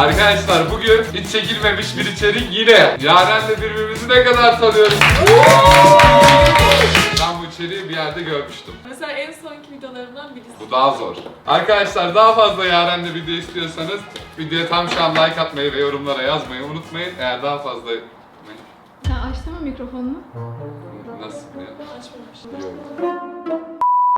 Arkadaşlar bugün hiç çekilmemiş bir içerik yine. Yaren'le birbirimizi ne kadar tanıyoruz. ben bu içeriği bir yerde görmüştüm. Mesela en sonki videolarımdan birisi. Bu daha zor. Arkadaşlar daha fazla Yaren'le video istiyorsanız videoya tam şu an like atmayı ve yorumlara yazmayı unutmayın. Eğer daha fazla... Ne? Sen açtın mı mikrofonunu? Nasıl ya? Açmamışım.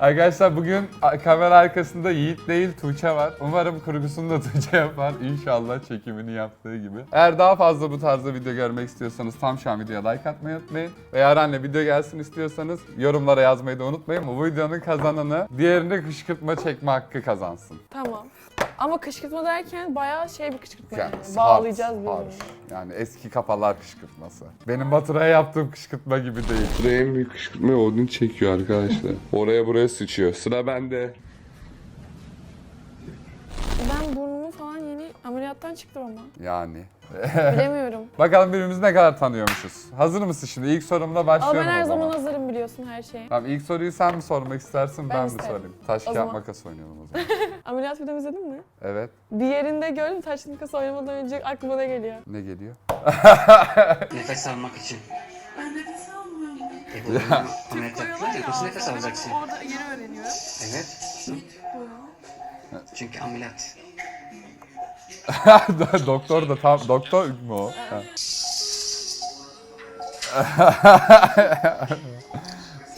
Arkadaşlar bugün kamera arkasında Yiğit değil Tuğçe var. Umarım kurgusunu da Tuğçe yapar. İnşallah çekimini yaptığı gibi. Eğer daha fazla bu tarzda video görmek istiyorsanız tam şu an videoya like atmayı unutmayın. Ve Yaren'le video gelsin istiyorsanız yorumlara yazmayı da unutmayın. Bu videonun kazananı diğerine kışkırtma çekme hakkı kazansın. Tamam. Ama kışkırtma derken bayağı şey bir kışkırtma yani. Yani Bağlayacağız hard, hard. Yani eski kafalar kışkırtması. Benim Batıra'ya yaptığım kışkırtma gibi değil. Buraya en büyük kışkırtmayı Odin çekiyor arkadaşlar. Oraya buraya sıçıyor. Sıra bende. Ben yeni ameliyattan çıktım ama. Yani. Bilemiyorum. Bakalım birbirimizi ne kadar tanıyormuşuz. Hazır mısın şimdi? İlk sorumla Ama başlıyorum ben her o zaman. zaman hazırım biliyorsun her şeye. Tamam ilk soruyu sen mi sormak istersin ben, Ben mi isterim. sorayım? Taş O kağıt zaman. makas oynayalım o zaman. Ameliyat videomu izledin mi? evet. Bir yerinde gördüm taş kası oynamadan önce aklıma ne geliyor? Ne geliyor? Nefes almak için. Ben nefes almıyorum. E bunu ameliyat yaptılar ya nasıl nefes alacaksın? Orada yeni öğreniyorum. Evet. Çünkü ameliyat. doktor da tam doktor mu o?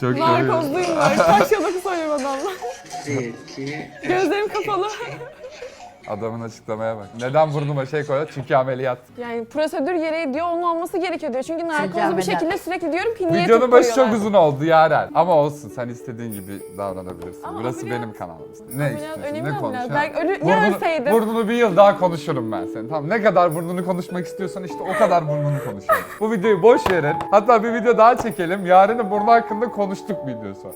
Çok iyi. Narkozluyum ben. Kaç yıllık soruyorum adamla. Gözlerim kapalı. Adamın açıklamaya bak. Neden burnuma şey koyuyor? Çünkü ameliyat. Yani prosedür gereği diyor, onun olması gerekiyor diyor. Çünkü narkozlu bir ameliyat. şekilde sürekli diyorum ki niye Videonun başı çok koyuyorlar? uzun oldu Yaren. Ama olsun sen istediğin gibi davranabilirsin. Ama Burası ameliyat- benim kanalım. Ne Ameliyat istiyorsun? önemli Ne ameliyat. konuşuyorsun? Belki ölü- ya ölseydim? Burnunu bir yıl daha konuşurum ben senin. Tamam ne kadar burnunu konuşmak istiyorsan işte o kadar burnunu konuşurum. Bu videoyu boş verin. Hatta bir video daha çekelim. Yaren'in burnu hakkında konuştuk videosu.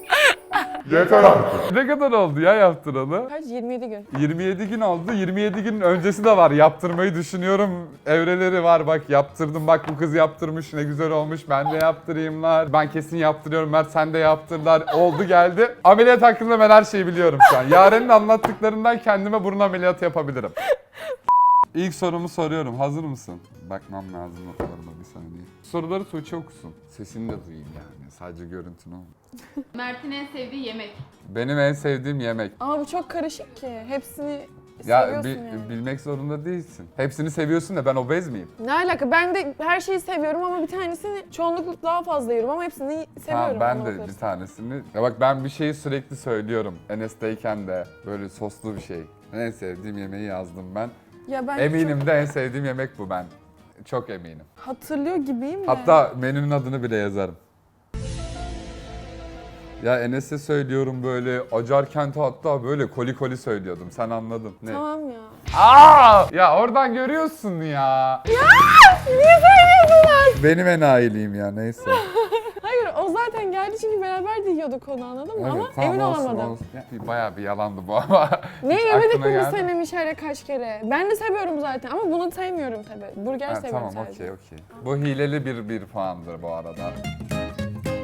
Yeter artık. Ne kadar oldu ya yaptıralı? Kaç? 27 gün. 27 gün oldu. 27 günün öncesi de var. Yaptırmayı düşünüyorum. Evreleri var. Bak yaptırdım. Bak bu kız yaptırmış. Ne güzel olmuş. Ben de yaptırayımlar. Ben kesin yaptırıyorum. Mert sen de yaptırlar. Oldu geldi. Ameliyat hakkında ben her şeyi biliyorum şu an. Yaren'in anlattıklarından kendime burun ameliyatı yapabilirim. İlk sorumu soruyorum. Hazır mısın? Bakmam lazım notlarıma bir saniye. Soruları Tuğçe okusun. Sesini de duyayım yani. Sadece görüntünü olmasın. Mert'in en sevdiği yemek. Benim en sevdiğim yemek. Ama bu çok karışık ki. Hepsini Ya seviyorsun bi- yani. bilmek zorunda değilsin. Hepsini seviyorsun da ben obez miyim? Ne alaka? Ben de her şeyi seviyorum ama bir tanesini çoğunlukla daha fazla yiyorum ama hepsini seviyorum. Ha, ben de bakarsan. bir tanesini. Ya bak ben bir şeyi sürekli söylüyorum. Enes'teyken de böyle soslu bir şey. En sevdiğim yemeği yazdım ben. Ya ben Eminim de en sevdiğim yemek bu ben. Çok eminim. çok hatırlıyor gibiyim de. Hatta menünün adını bile yazarım. Ya Enes'e söylüyorum böyle acar kenti hatta böyle koli koli söylüyordum. Sen anladın. Ne? Tamam ya. Aa! Ya oradan görüyorsun ya. Niye söylüyorsun Benim enayiliğim ya neyse. Zaten geldi çünkü beraber de yiyorduk onu anladın mı? Evet, ama tamam, emin olsun, olamadım. olsun. Ya, Bayağı bir yalandı bu ama. Ne yemedik mi biz seninle Mişel'le kaç kere? Ben de seviyorum zaten ama bunu sevmiyorum tabii. Burger Ha, seviyorum tamam sadece. okey okey. Bu hileli bir bir puandır bu arada.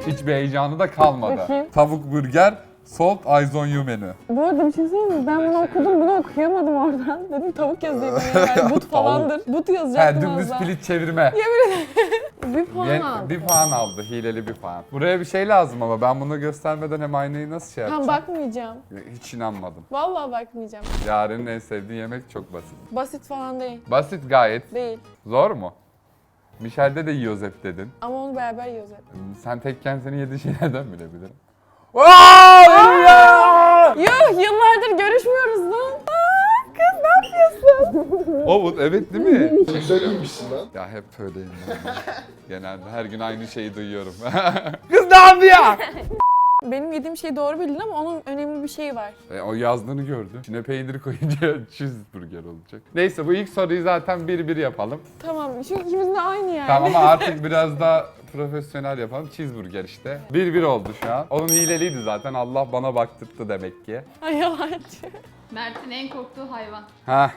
Hiçbir heyecanı da kalmadı. Tavuk burger, salt eyes on you menü. Bu arada bir şey söyleyeyim mi? Ben bunu okudum, bunu okuyamadım oradan. Dedim tavuk yazayım yani. But falandır. But He yazacaktım dümdüz az daha. pilit çevirme. Bir puan Bir, aldım. bir puan aldı, hileli bir puan. Buraya bir şey lazım ama ben bunu göstermeden hem aynayı nasıl şey Tamam yapacağım? bakmayacağım. Hiç inanmadım. Vallahi bakmayacağım. Yaren'in en sevdiği yemek çok basit. Basit falan değil. Basit gayet. Değil. Zor mu? Michel'de de yiyoruz hep dedin. Ama onu beraber yiyoruz hep. Sen tekken seni yediği şeylerden bilebilirim. Aa, ya! Yuh yıllardır görüşmüyoruz lan. Aa, kız ne yapıyorsun? Ovut evet değil mi? Güzel iyiymişsin lan. ya hep öyleyim ben. Genelde her gün aynı şeyi duyuyorum. Kız ne yapıyor? Benim yediğim şey doğru bildin ama onun önemli bir şeyi var. E, o yazdığını gördü. İçine peynir koyunca cheeseburger olacak. Neyse bu ilk soruyu zaten bir bir yapalım. Tamam çünkü ikimizin de aynı yani. Tamam ama artık biraz daha profesyonel yapalım. Cheeseburger işte. Bir bir oldu şu an. Onun hileliydi zaten. Allah bana baktırttı demek ki. Ay yalancı. Mert'in en korktuğu hayvan. Ha.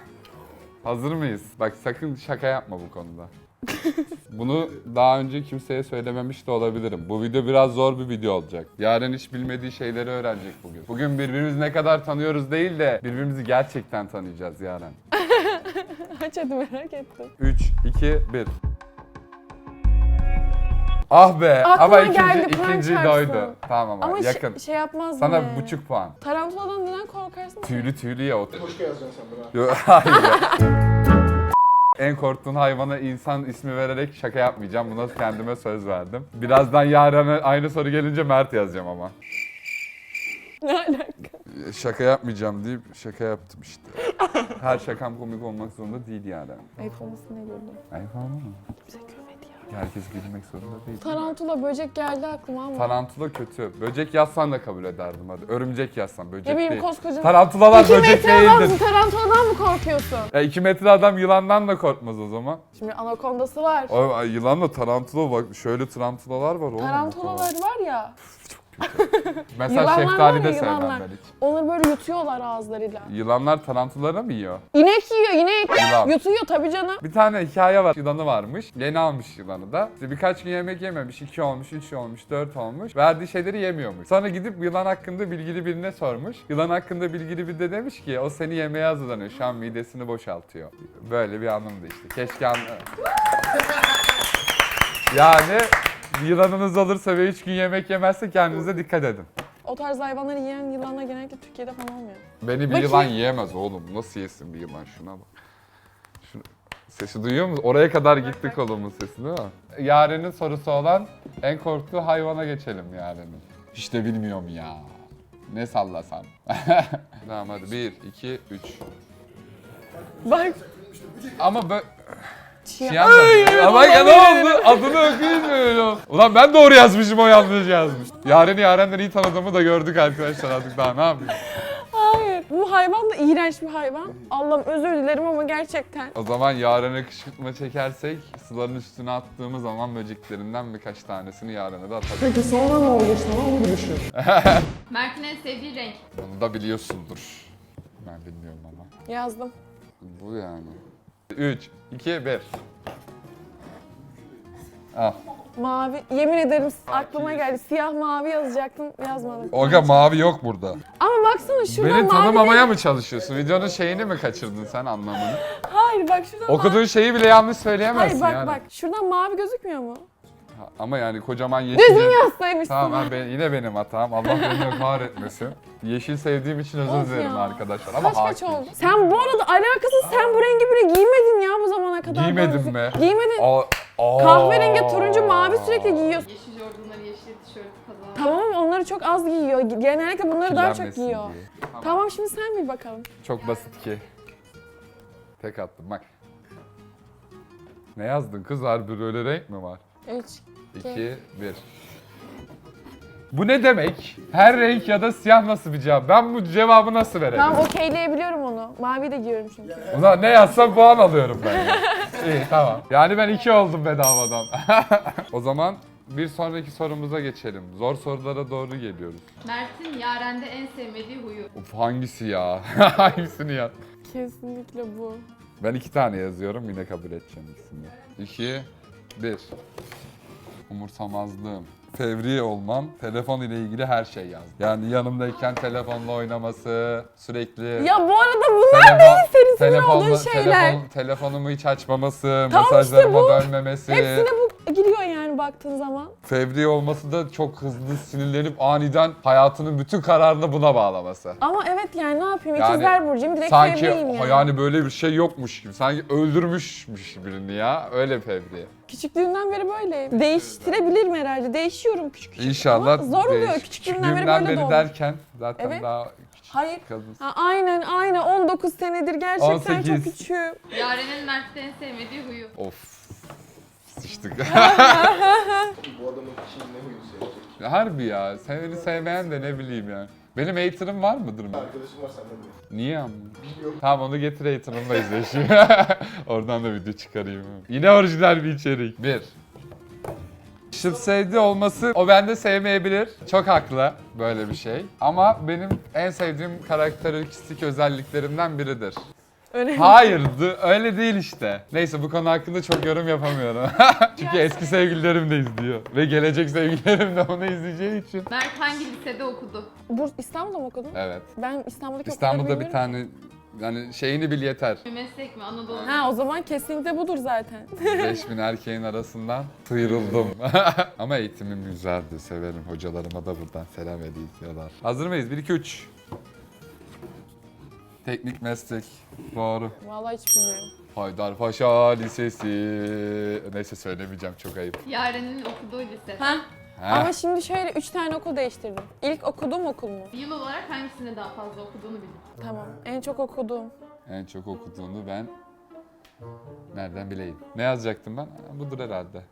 Hazır mıyız? Bak sakın şaka yapma bu konuda. Bunu daha önce kimseye söylememiş de olabilirim. Bu video biraz zor bir video olacak. Yarın hiç bilmediği şeyleri öğrenecek bugün. Bugün birbirimizi ne kadar tanıyoruz değil de birbirimizi gerçekten tanıyacağız yarın. Aç hadi merak ettim. 3, 2, 1. Ah be Aklıma ama ikinci, geldi, Kur'an ikinci çarpsın. doydu. Tamam ama, Ama yakın. Şey, şey yapmaz Sana mı? buçuk puan. Tarantuladan neden korkarsın? ki? Tüylü tüylü ya o. Hoşka yazacaksın sen. Yo, Hayır. En korktuğun hayvana insan ismi vererek şaka yapmayacağım. Buna kendime söz verdim. Birazdan yarın aynı soru gelince Mert yazacağım ama. Ne alaka? Şaka yapmayacağım deyip şaka yaptım işte. Her şakam komik olmak zorunda değil yani. Ayıp olmasın ne güldüm. Ayıp. Bize gülmedi ya. Herkes bilmek zorunda değil. Tarantula böcek geldi aklıma ama. Tarantula kötü. Böcek yazsan da kabul ederdim hadi. Örümcek yazsan böcek Ne bileyim değil. koskoca... Tarantulalar İki böcek metre adamsın değildir. tarantuladan mı korkuyorsun? E, iki metre adam yılandan da korkmaz o zaman. Şimdi anakondası var. O, ay, yılanla tarantula bak şöyle tarantulalar var oğlum. Tarantulalar var ya. Mesela Yılanlar şeftali var de ya, sevmem yılanlar. ben hiç. Onları böyle yutuyorlar ağızlarıyla. Yılanlar tarantulaları mı yiyor? İnek yiyor inek. Yılan. Yutuyor tabii canım. Bir tane hikaye var. Yılanı varmış. Yeni almış yılanı da. İşte birkaç gün yemek yememiş. 2 olmuş, 3 olmuş, 4 olmuş. Verdiği şeyleri yemiyormuş. Sonra gidip yılan hakkında bilgili birine sormuş. Yılan hakkında bilgili bir de demiş ki o seni yemeye hazırlanıyor. Şu an midesini boşaltıyor. Böyle bir anlamda işte. Keşke an... yani yılanınız olursa ve 3 gün yemek yemezse kendinize dikkat edin. O tarz hayvanları yiyen yılanlar genellikle Türkiye'de falan olmuyor. Beni bir Bakayım. yılan yiyemez oğlum. Nasıl yesin bir yılan şuna bak. Şunu... Sesi duyuyor musun? Oraya kadar gitti kolumun sesi değil mi? Yaren'in sorusu olan en korktuğu hayvana geçelim Yaren'in. Hiç de bilmiyorum ya. Ne sallasam. tamam hadi 1, 2, 3. Bak. Ama böyle... Çiyan. Çiyan da- Ama ya ne oldu? Adını okuyamıyorum. Ulan ben doğru yazmışım o yanlış yazmış. Yaren'i Yaren'den iyi tanıdığımı da gördük arkadaşlar artık daha ne yapayım. Hayır. Bu hayvan da iğrenç bir hayvan. Allah'ım özür dilerim ama gerçekten. O zaman yarına kışkırtma çekersek suların üstüne attığımız zaman böceklerinden birkaç tanesini yarına da atarız. Peki sonra ne olur sana onu bir düşün. Mert'in en sevdiği renk. Onu da biliyorsundur. Ben bilmiyorum ama. Yazdım. Bu yani. 3, 2, 1. Al. Mavi. Yemin ederim aklıma geldi. Siyah mavi yazacaktım. Yazmadım. Oga mavi yok burada. Ama baksana şuradan Beni mavi tanımamaya değil. mı çalışıyorsun? Videonun şeyini mi kaçırdın sen anlamını? Hayır bak şuradan Okuduğun şeyi bile yanlış söyleyemezsin Hayır bak yani. bak. Şuradan mavi gözükmüyor mu? Ama yani kocaman yeşil. Düzgün yazsaymışsın. Tamam ben, yine benim hatam. Allah beni kahretmesin. Yeşil sevdiğim için özür Of dilerim ya. arkadaşlar. Ama Kaç kaç hakim. oldu? Sen bu arada alakasız sen bu rengi bile giymedin ya bu zamana kadar. Giymedim mi? Giymedin. Aa, aa. Kahverengi, turuncu, mavi sürekli giyiyorsun. Yeşil jordanları, yeşil tişörtü, kazağı. Tamam ama onları çok az giyiyor. Genellikle bunları daha çok Kirlenmesin giyiyor. diye. Tamam şimdi sen bir bakalım. Çok basit ki. Tek attım bak. Ne yazdın kız harbi böyle renk mi var? 3. 2, 1. Bu ne demek? Her renk ya da siyah nasıl bir cevap? Ben bu cevabı nasıl verebilirim? Tamam okeyleyebiliyorum onu. Mavi de giyiyorum çünkü. Ulan ne yazsam puan alıyorum ben. ya. İyi tamam. Yani ben 2 oldum bedavadan. o zaman bir sonraki sorumuza geçelim. Zor sorulara doğru geliyoruz. Mert'in Yaren'de en sevmediği huyu. Uf hangisi ya? Hangisini ya? Kesinlikle bu. Ben iki tane yazıyorum yine kabul edeceğim ikisini. İki, bir. Umursamazlığım. Fevri olmam, telefon ile ilgili her şey yaz. Yani yanımdayken telefonla oynaması, sürekli... Ya bu arada bunlar telefon- değil senin sinir telefonla- olduğun şeyler. telefon- telefonumu hiç açmaması, Tamam işte mesajlarıma bu. dönmemesi. Hepsine bu giriyor yani baktığın zaman. Fevri olması da çok hızlı sinirlenip aniden hayatının bütün kararını buna bağlaması. Ama evet yani ne yapayım? Yani İkizler Burcu'yum direkt Sanki fevriyim yani. yani böyle bir şey yokmuş gibi. Sanki öldürmüşmüş birini ya. Öyle fevri. Küçüklüğümden beri böyleyim. Değiştirebilirim herhalde. Değişiyorum küçük küçük. İnşallah Ama zor oluyor değiş- küçüklüğümden beri böyle doğmuş. derken zaten Evet. daha küçük Hayır. kadınsın. Ha, aynen aynen 19 senedir gerçekten 18. çok küçüğüm. Yaren'in Mert'te en sevmediği huyu. Of. Sıçtık. Bu adamın kim ne huyu sevecek? Harbi ya. Seni sevmeyen de ne bileyim ya. Benim hater'ım var mıdır mı? Arkadaşım var senden mi? Niye ama? Bilmiyorum. Tamam onu getir hater'ımla izleşeyim. Oradan da video çıkarayım. Yine orijinal bir içerik. Bir. Şıp sevdi olması o bende sevmeyebilir. Çok haklı böyle bir şey. Ama benim en sevdiğim karakteristik özelliklerimden biridir. Önemli. Hayır, öyle değil işte. Neyse bu konu hakkında çok yorum yapamıyorum. Çünkü eski sevgililerim de izliyor. Ve gelecek sevgililerim de onu izleyeceği için. Mert hangi lisede okudu? Bur İstanbul'da mı okudun? Evet. Ben İstanbul'daki İstanbul'da bir tane Yani şeyini bil yeter. Bir meslek mi? Anadolu. Ha o zaman kesinlikle budur zaten. 5000 erkeğin arasından sıyrıldım. Ama eğitimim güzeldi. Severim. Hocalarıma da buradan selam ediyorlar. Hazır mıyız? 1 2 3. Teknik meslek. Doğru. Vallahi hiç bilmiyorum. Haydarpaşa Lisesi. Neyse söylemeyeceğim çok ayıp. Yaren'in okuduğu lise. Ha? Ha? Ama şimdi şöyle üç tane okul değiştirdim. İlk okuduğum okul mu? Yıl olarak hangisinde daha fazla okuduğunu bilin. Tamam. En çok okuduğum. En çok okuduğunu ben nereden bileyim? Ne yazacaktım ben? Ha, Budur herhalde.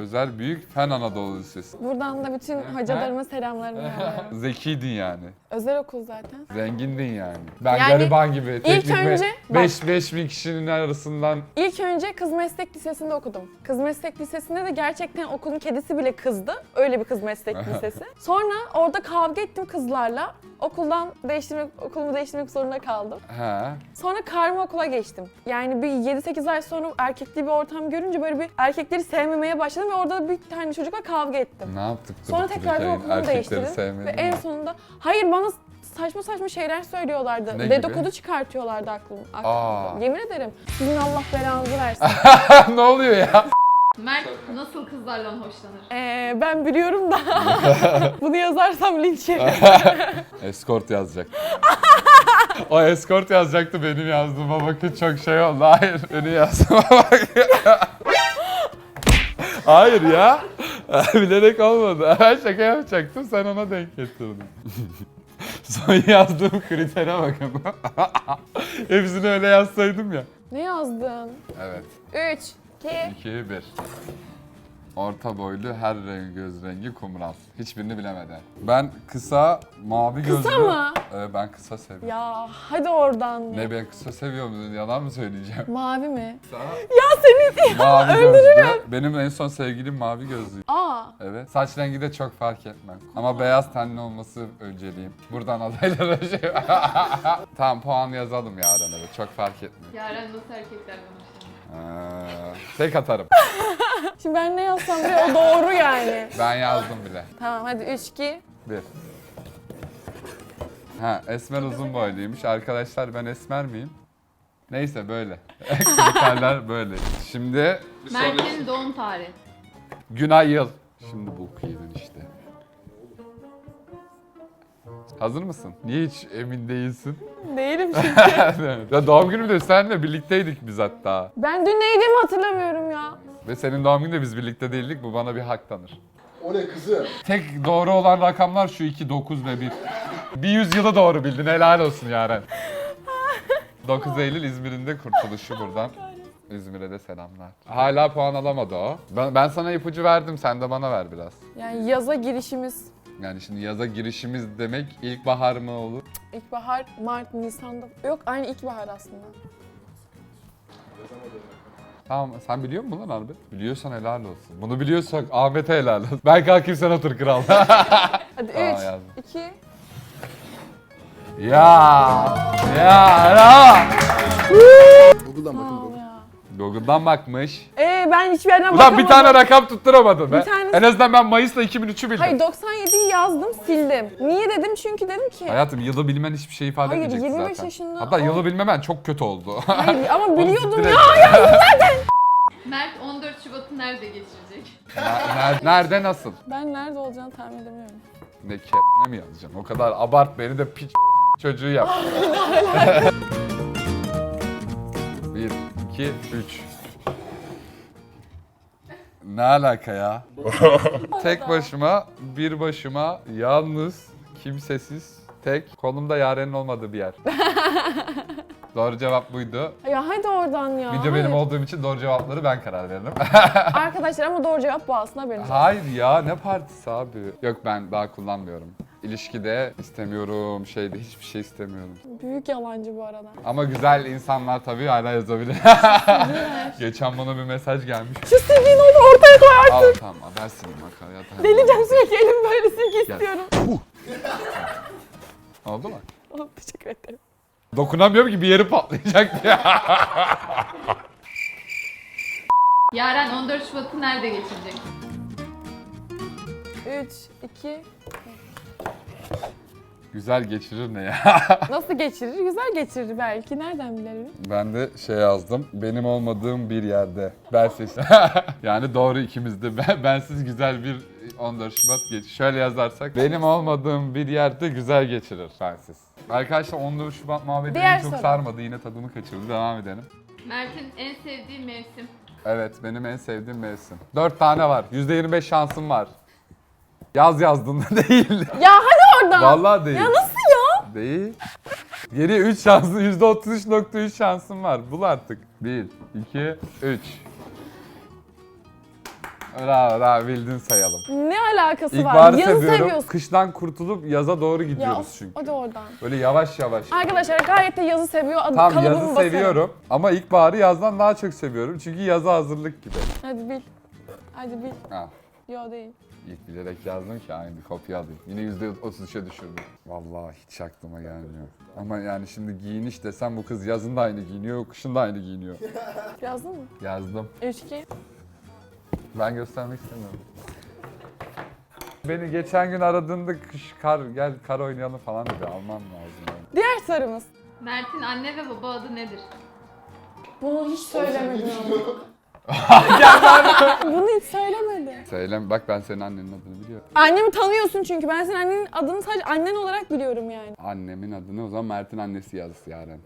Özel Büyük Fen Anadolu Lisesi. Buradan da bütün hocalarıma selamlarımı yolluyorum. Zekiydin yani. Özel okul zaten. Zengindin yani. Ben Yani gariban gibi. ilk önce- 5 5 bin kişinin arasından İlk önce Kız Meslek Lisesi'nde okudum. Kız Meslek Lisesi'nde de gerçekten okulun kedisi bile kızdı. Öyle bir Kız Meslek Lisesi. Sonra orada kavga ettim kızlarla. Okuldan değiştirmek, okulumu değiştirmek zorunda kaldım. ha Sonra karma okula geçtim. Yani bir 7-8 ay sonra erkekli bir ortam görünce böyle bir erkekleri sevmemeye başladım ve orada bir tane çocukla kavga ettim. ne yaptık? Sonra tekrar bir okulumu değiştirdim. Ve en sonunda hayır bana saçma saçma şeyler söylüyorlardı. Ne gibi? Dedikodu çıkartıyorlardı aklım. Aklımda. Yemin ederim. Sizin Allah belanızı versin. ne oluyor ya? Mert nasıl kızlardan hoşlanır? Ee, ben biliyorum da bunu yazarsam linç yerim. Escort yazacak. o escort yazacaktı benim yazdığıma bakın çok şey oldu. Hayır benim yazdığıma bak. Hayır ya. Bilerek olmadı. Ben şaka yapacaktım sen ona denk getirdin. Son yazdığım kritere bakın. Hepsini öyle yazsaydım ya. ne yazdın? Evet. 3, 2, 2 1. Orta boylu, her renk göz rengi kumral. Hiçbirini bilemeden. Ben kısa, mavi gözlü. Kısa mı? Ee, ben kısa seviyorum. Ya hadi oradan. Ne ben kısa seviyorum yalan mı söyleyeceğim? Mavi mi? Kısa, Ya seni mavi gözlü. Benim en son sevgilim mavi gözlü. Aa. Evet. Saç rengi de çok fark etmez. Ama beyaz tenli olması önceliğim. Buradan adaylara şey... tamam puan yazalım yarın evet. Çok fark etmiyor. Yaren nasıl erkeklerden hoşlanır? Ee, tek atarım. Şimdi ben ne yazsam diye o doğru yani. Ben yazdım bile. Tamam hadi 3, 2. Bir. Ha, Esmer uzun boyluymuş. Arkadaşlar ben Esmer miyim? Neyse böyle. Kriterler böyle. Şimdi Mert'in doğum tarihi. Günay Yıl. Şimdi bu yedin Hazır mısın? Niye hiç emin değilsin? Değilim çünkü. ya doğum günümde senle birlikteydik biz hatta. ben dün neydiğimi hatırlamıyorum ya. Ve senin doğum gününde biz birlikte değildik. Bu bana bir hak tanır. O ne kızı? Tek doğru olan rakamlar şu 2, 9 ve 1. Bir yüzyılı doğru bildin. Helal olsun Yaren. 9 Eylül İzmir'in de kurtuluşu buradan. İzmir'e de selamlar. Hala puan alamadı o. Ben, ben sana ipucu verdim, sen de bana ver biraz. Yani yaza girişimiz Yani şimdi yaza girişimiz demek ilkbahar mı olur? ilkbahar, Mart, Nisan'da. Yok aynı ilkbahar aslında. Tamam, sen biliyor musun lan harbi? Biliyorsan helal olsun. Bunu biliyorsak Ahmet'e helal olsun. Ben kalkayım sen otur kral. Hadi Aa, 3, yazdım. 2. ya! Ya! Ya! Google'dan bakın. Google'dan bakmış. Ee ben hiçbir yerden Ulan bakamadım. bir tane rakam tutturamadın be. Bir tanesi- En azından ben Mayıs'la 2003'ü bildim. Hayır 97'yi yazdım sildim. Niye dedim çünkü dedim ki. Hayatım yılı bilmen hiçbir şey ifade Hayır, etmeyecekti 25 zaten. yaşında Hatta o- yılı bilmemen çok kötü oldu. Hayır ama biliyordum Direkt- ya. Mert 14 Şubat'ı nerede geçirecek? Ner- Nerede nasıl? Ben nerede olacağını tahmin edemiyorum. Ne ke ne mi yazacağım? O kadar abart beni de piç çocuğu yap. Bir, iki, üç. Ne alaka ya? tek başıma, bir başıma, yalnız, kimsesiz, tek, kolumda yarenin olmadığı bir yer. doğru cevap buydu. Ya hadi oradan ya. Video Hayır. benim olduğum için doğru cevapları ben karar veririm. Arkadaşlar ama doğru cevap bu aslında olsun. Hayır ya ne partisi abi? Yok ben daha kullanmıyorum. İlişkide istemiyorum, şeyde hiçbir şey istemiyorum. Büyük yalancı bu arada. Ama güzel insanlar tabii hala yazabilir. Geçen bana bir mesaj gelmiş. Şu sildiğini onu ortaya koy Al tamam haber sileyim bak hayat. Delireceğim sürekli elim böyle silgi Gel. istiyorum. Oldu mu? Oh, teşekkür ederim. Dokunamıyorum ki bir yeri patlayacak diye. Yaren 14 Şubat'ı nerede geçirecek? 3, 2, Güzel geçirir ne ya? Nasıl geçirir? Güzel geçirir belki. Nereden bilelim? ben de şey yazdım. Benim olmadığım bir yerde. Bensiz. yani doğru ikimiz de. Ben, bensiz güzel bir 14 Şubat geç. Şöyle yazarsak. Benim olmadığım bir yerde güzel geçirir bensiz. Arkadaşlar 14 Şubat muhabbeti Diğer beni çok soru. sarmadı. Yine tadını kaçırdı. Devam edelim. Mert'in en sevdiği mevsim. Evet benim en sevdiğim mevsim. 4 tane var. %25 şansım var. Yaz yazdın değil. Ya oradan. Vallahi değil. Ya nasıl ya? Değil. Geriye 3 şansın, %33.3 şansım var. Bul artık. 1, 2, 3. Bravo, bravo bildin sayalım. Ne alakası var? İlkbaharı Yazı seviyorum. seviyorsun. Kıştan kurtulup yaza doğru Ya gidiyoruz çünkü. hadi oradan. Böyle yavaş yavaş. Arkadaşlar gayet de yazı seviyor. Adı Tam kalıbımı yazı basarım. seviyorum ama ilkbaharı yazdan daha çok seviyorum. Çünkü yaza hazırlık gibi. Hadi bil. Hadi bil. Ha. Yo değil. İlk bilerek yazdım ki aynı kopya alayım. Yine %33'e düşürdüm. Vallahi hiç aklıma gelmiyor. Ama yani şimdi giyiniş desem bu kız yazın da aynı giyiniyor, kışın da aynı giyiniyor. Yazdın mı? Yazdım. 3 2. Ben göstermek istemiyorum. Beni geçen gün aradığında kış kar gel kar oynayalım falan dedi. Almam lazım. yani. Diğer sorumuz. Mert'in anne ve baba adı nedir? Bunu hiç söylemedi. Bunu hiç söylemedi. Söylem bak ben senin annenin adını biliyorum. Annemi tanıyorsun çünkü ben senin annenin adını sadece annen olarak biliyorum yani. Annemin adını o zaman Mert'in annesi yaz Yaren.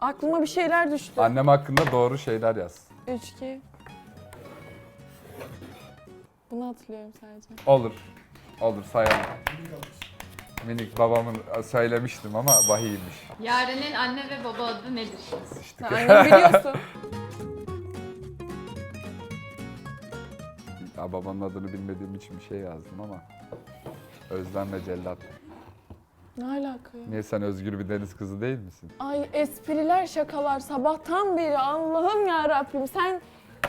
Aklıma bir şeyler düştü. Annem hakkında doğru şeyler yaz. 3 2. Bunu hatırlıyorum sadece. Olur. Olur sayalım. Minik babamın söylemiştim ama vahiymiş. Yaren'in anne ve baba adı nedir? İşte biliyorsun. ya babanın adını bilmediğim için bir şey yazdım ama. Özlem ve Cellat. ne alaka ya? Niye sen özgür bir deniz kızı değil misin? Ay espriler şakalar sabahtan beri Allah'ım ya Rabbim sen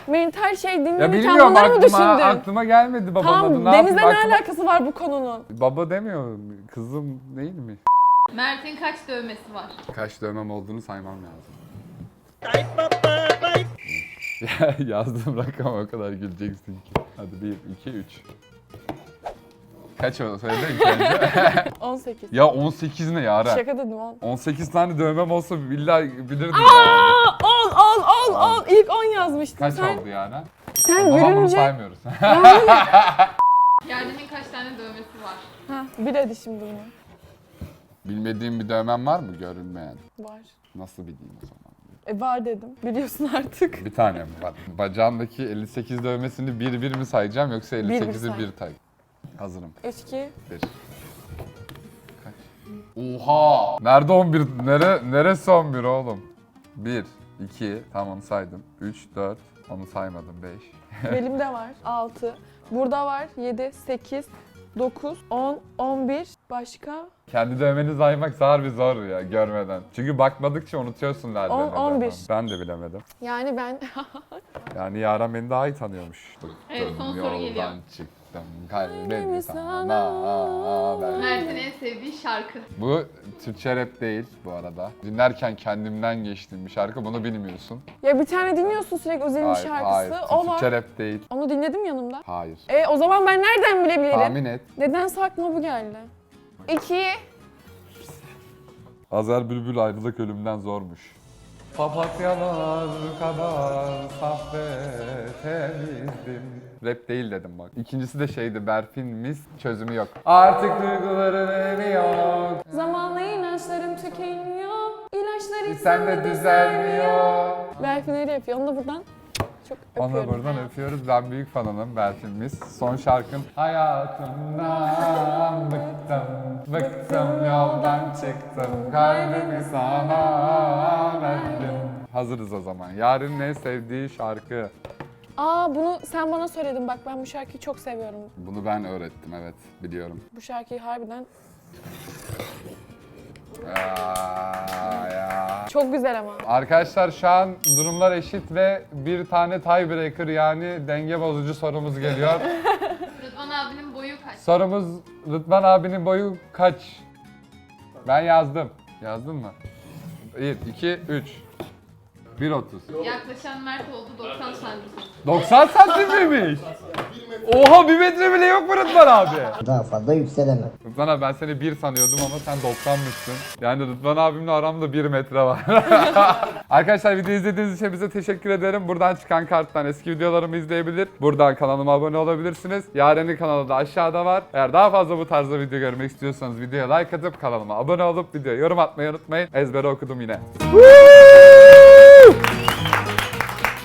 mental şey Ya dinlerken bilmiyorum bunları mı aklıma, düşündün? aklıma gelmedi babanın adı. Tamam Ne denizle ne yapayım? Aklıma- alakası var bu konunun? Baba demiyor. Kızım değil mi? Mert'in kaç dövmesi var? Kaç dövmem olduğunu saymam lazım. Ya Yazdığım rakam o kadar güleceksin ki. Hadi 1, 2, 3. Kaç oldu söyledin ilk önce? 18. ya 18 ne Yaren? Şaka dedim on. 18 tane dövmem olsa billahi bilirdim yani. Aa, 10 10 10 10 ilk 10 yazmıştın Kaç sen. oldu yani? Sen O zaman bunu görünce saymıyoruz. Yaren'in kaç tane dövmesi var? ha bil hadi şimdi bunu. Bilmediğim bir dövmem var mı görünmeyen? Var. Nasıl bileyim o zaman? E var dedim. Biliyorsun artık. Bir tane mi var? Bacağımdaki 58 dövmesini bir bir mi sayacağım yoksa Bir bir 58'i say. bir tay. Hazırım. 3 2 Bir. Kaç? Oha! Nerede 11? Nere, neresi 11 oğlum? 1, 2, tamam saydım. 3, 4, onu saymadım 5. Belimde var 6. Burada var 7 8 9 10 11 başka Kendi dövmeni saymak zar bir zor ya görmeden. Çünkü bakmadıkça unutuyorsun nerede On- ne on bir. Ben de bilemedim. yani ben Yani Yaren beni daha iyi tanıyormuş. Evet, son soru geliyor. çıktım kalbimi Kalbimi sana. Mert'in en sevdiği şarkı. Bu Türkçe rap değil bu arada. Dinlerken kendimden geçtiğim bir şarkı bunu bilmiyorsun. ya bir tane dinliyorsun sürekli Özel'in Hayır, şarkısı. hayır. O var. Türkçe rap değil. Onu dinledim yanımda. Hayır. E o zaman ben nereden bilebilirim? Tahmin et. Nedense aklıma bu geldi. 2 Azer Bülbül ayrılık ölümden zormuş. Papatyalar kadar saf ve temizdim. Rap değil dedim bak. İkincisi de şeydi Berfin Mis çözümü yok. Artık duyguların önemi yok. Zamanla inançlarım tükeniyor. İlaçlar Sen de düzelmiyor. Berfin öyle yapıyor. Onu da buradan çok Onu öpüyorum. buradan öpüyoruz. Ben büyük fanınım Berfin Mis. Son şarkın Hayatımdan bıktım, bıktım yoldan çıktım. Kalbimi sana verdim. Hazırız o zaman. Yarın en sevdiği şarkı. Aa bunu sen bana söyledin bak ben bu şarkıyı çok seviyorum. Bunu ben öğrettim evet biliyorum. Bu şarkıyı harbiden Aa, ya. çok güzel ama. Arkadaşlar şu an durumlar eşit ve bir tane tiebreaker yani denge bozucu sorumuz geliyor. Rıdvan abinin boyu kaç? Sorumuz Rıdvan abinin boyu kaç? Ben yazdım. Yazdın mı? 1, 2, 3. 1.30. Yaklaşan Mert oldu 90 santim. 90 santim miymiş? Oha bir metre bile yok mu Rıdvan abi? Daha fazla yükselemem. Rıdvan abi ben seni 1 sanıyordum ama sen 90'mışsın. Yani Rıdvan abimle aramda 1 metre var. Arkadaşlar video izlediğiniz için bize teşekkür ederim. Buradan çıkan karttan eski videolarımı izleyebilir. Buradan kanalıma abone olabilirsiniz. Yaren'in kanalı da aşağıda var. Eğer daha fazla bu tarzda video görmek istiyorsanız videoya like atıp kanalıma abone olup videoya yorum atmayı unutmayın. Ezbere okudum yine.